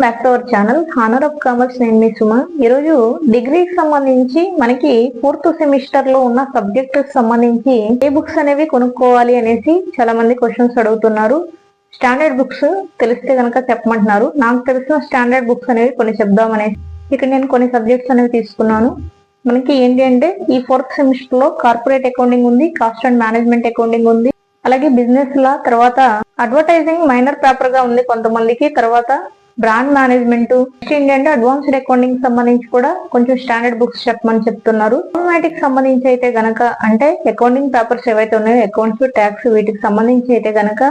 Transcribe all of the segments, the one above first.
Back to our channel honour of commerce నేను మీ సుమ. ఈరోజు డిగ్రీకి సంబంధించి మనకి ఫోర్త్ సెమిస్టర్లో ఉన్న సబ్జెక్ట్ సంబంధించి ఏ బుక్స్ అనేవి కొనుక్కోవాలి అనేసి చాలా మంది క్వశ్చన్స్ అడుగుతున్నారు. స్టాండర్డ్ బుక్స్ తెలిస్తే కనుక చెప్పమంటున్నారు. నాకు తెలిసిన స్టాండర్డ్ బుక్స్ అనేవి కొన్ని చెప్దాం అనేసి. ఇక్కడ నేను కొన్ని సబ్జెక్ట్స్ అనేవి తీసుకున్నాను. మనకి ఏంటి అంటే ఈ ఫోర్త్ సెమిస్టర్లో కార్పొరేట్ అకౌంటింగ్ ఉంది కాస్ట్ అండ్ మేనేజ్మెంట్ అకౌంటింగ్ ఉంది. అలాగే బిజినెస్ లా తర్వాత అడ్వర్టైజింగ్ మైనర్ పేపర్గా ఉంది కొంతమందికి. తర్వాత బ్రాండ్ మేనేజ్మెంట్ నెక్స్ట్ ఏంటంటే అడ్వాన్స్డ్ అకౌంటింగ్ సంబంధించి కూడా కొంచెం స్టాండర్డ్ బుక్స్ చెప్పమని చెప్తున్నారు. ఆటోమేటిక్ సంబంధించి అయితే గనక అంటే అకౌంటింగ్ పేపర్స్ ఏవైతే ఉన్నాయో అకౌంట్స్ ట్యాక్స్ వీటికి సంబంధించి అయితే గనక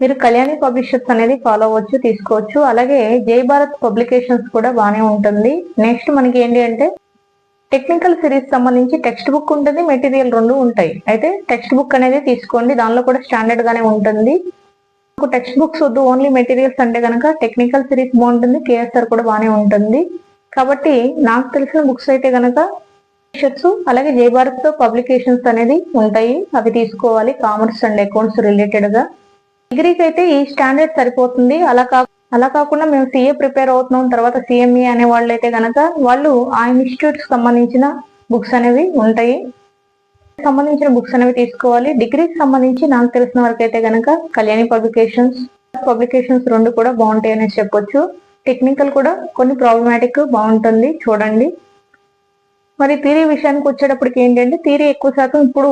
మీరు కళ్యాణి పబ్లిషర్స్ అనేది ఫాలో అవ్వచ్చు తీసుకోవచ్చు. అలాగే జై భారత్ పబ్లికేషన్స్ కూడా బాగానే ఉంటుంది. నెక్స్ట్ మనకి ఏంటి అంటే టెక్నికల్ సిరీస్ సంబంధించి టెక్స్ట్ బుక్ ఉంటుంది మెటీరియల్ రెండు ఉంటాయి. అయితే టెక్స్ట్ బుక్ అనేది తీసుకోండి దానిలో కూడా స్టాండర్డ్ గానే ఉంటుంది. నాకు టెక్స్ట్ బుక్స్ వద్దు ఓన్లీ మెటీరియల్స్ అంటే కనుక టెక్నికల్ సిరీస్ బాగుంటుంది కేఎస్ఆర్ కూడా బాగానే ఉంటుంది. కాబట్టి నాకు తెలిసిన బుక్స్ అయితే కనుక షర్ట్స్ అలాగే జై తో పబ్లికేషన్స్ అనేది ఉంటాయి. అవి తీసుకోవాలి కామర్స్ అండ్ అకౌంట్స్ రిలేటెడ్గా. డిగ్రీకి అయితే ఈ స్టాండర్డ్ సరిపోతుంది. అలా కా అలా కాకుండా మేము సీఏ ప్రిపేర్ అవుతున్నాం. తర్వాత సిఎంఈ అనే వాళ్ళు అయితే కనుక వాళ్ళు ఆ ఇన్స్టిట్యూట్స్ సంబంధించిన బుక్స్ అనేవి ఉంటాయి. సంబంధించిన బుక్స్ అనేవి తీసుకోవాలి. డిగ్రీకి సంబంధించి నాకు తెలిసిన వరకు అయితే కనుక కళ్యాణి పబ్లికేషన్స్ పబ్లికేషన్స్ రెండు కూడా బాగుంటాయి అనేసి చెప్పొచ్చు. టెక్నికల్ కూడా కొన్ని ప్రాబ్లమాటిక్ బాగుంటుంది చూడండి. మరి థీరీ విషయానికి వచ్చేటప్పటికి ఏంటంటే థీరీ ఎక్కువ శాతం ఇప్పుడు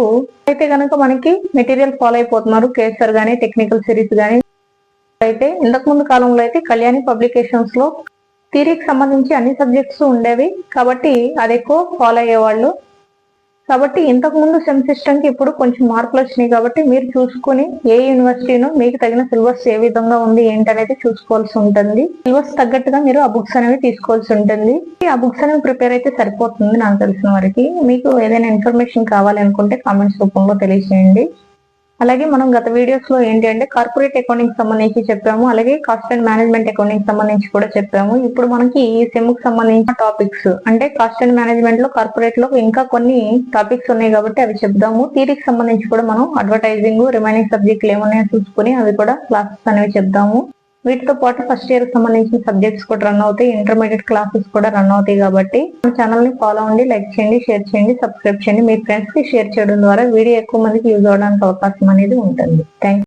అయితే కనుక మనకి మెటీరియల్ ఫాలో అయిపోతున్నారు. కేసర్ గానీ టెక్నికల్ సిరీస్ గానీ. అయితే ఇంతకు ముందు కాలంలో అయితే కళ్యాణి పబ్లికేషన్స్లో థీరీకి సంబంధించి అన్ని సబ్జెక్ట్స్ ఉండేవి. కాబట్టి అది ఎక్కువ ఫాలో అయ్యేవాళ్ళు కాబట్టి ఇంతకు ముందు సెమ్ సిస్టమ్కి ఇప్పుడు కొంచెం మార్పులు వచ్చినాయి కాబట్టి మీరు చూసుకుని ఏ యూనివర్సిటీనో మీకు తగిన సిలబస్ ఏ విధంగా ఉంది ఏంటనేది చూసుకోవాల్సి ఉంటుంది. సిలబస్ తగ్గట్టుగా మీరు ఆ బుక్స్ అనేవి తీసుకోవాల్సి ఉంటుంది. ఆ బుక్స్ అనేవి ప్రిపేర్ అయితే సరిపోతుంది నాకు తెలిసిన వారికి. మీకు ఏదైనా ఇన్ఫర్మేషన్ కావాలనుకుంటే కామెంట్స్ రూపంలో తెలియజేయండి అలాగే మనం గత వీడియోస్లో ఏంటి అంటే కార్పొరేట్ అకౌంటింగ్ సంబంధించి చెప్పాము అలాగే కాస్ట్ అండ్ మేనేజ్మెంట్ అకౌంటింగ్ సంబంధించి కూడా చెప్పాము. ఇప్పుడు మనకి ఈ సెమ్కి సంబంధించిన టాపిక్స్ అంటే కాస్ట్ అండ్ మేనేజ్మెంట్లో కార్పొరేట్లో ఇంకా కొన్ని టాపిక్స్ ఉన్నాయి కాబట్టి అవి చెప్దాము. థీరీకి సంబంధించి కూడా మనం అడ్వర్టైజింగ్ రిమైనింగ్ సబ్జెక్టులు ఏమున్నాయో చూసుకుని అవి కూడా క్లాసెస్ అనేవి చెప్దాము. వీటితో పాటు ఫస్ట్ ఇయర్ సంబంధించిన సబ్జెక్ట్స్ కూడా రన్ అవుతాయి. ఇంటర్మీడియట్ క్లాసెస్ కూడా రన్ అవుతాయి కాబట్టి మన ఛానల్ని ఫాలో అవ్వండి లైక్ చేయండి షేర్ చేయండి సబ్స్క్రైబ్ చేయండి. మీ ఫ్రెండ్స్కి షేర్ చేయడం ద్వారా వీడియో ఎక్కువ మందికి యూజ్ అవడానికి అవకాశం అనేది ఉంటుంది. థ్యాంక్